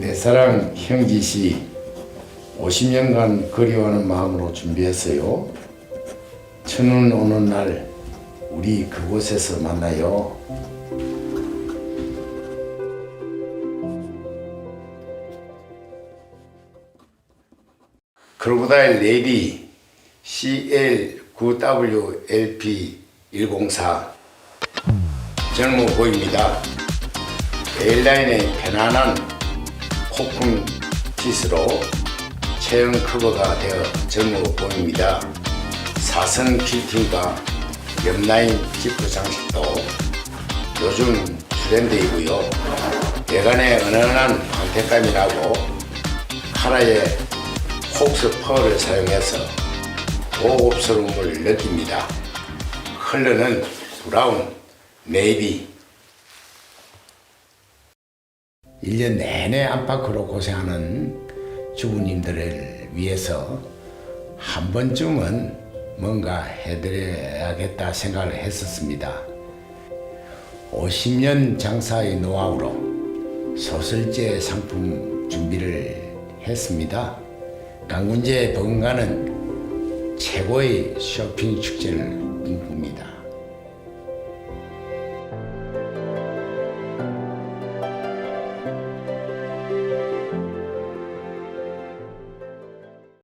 내 사랑 형기 씨 50년간 그리워하는 마음으로 준비했어요. 천운 오는 날 우리 그곳에서 만나요. 크로코다일 레디 CL9WLP104 젊어 보입니다. 에일라인의 편안한 핏으로 체형 커버가 되어 젊어 보입니다. 사선 킬팅과 옆라인 지프 장식도 요즘 트렌드이고요. 외관에 은은한 광택감이 나고 카라의 폭스 펄을 사용해서 고급스러움을 느낍니다. 컬러는 브라운, 네이비. 1년 내내 안팎으로 고생하는 주부님들을 위해서 한 번쯤은 뭔가 해드려야겠다 생각을 했었습니다. 50년 장사의 노하우로 소설제 상품 준비를 했습니다. 강군제 버금가는 최고의 쇼핑 축제를 꿈꿉니다.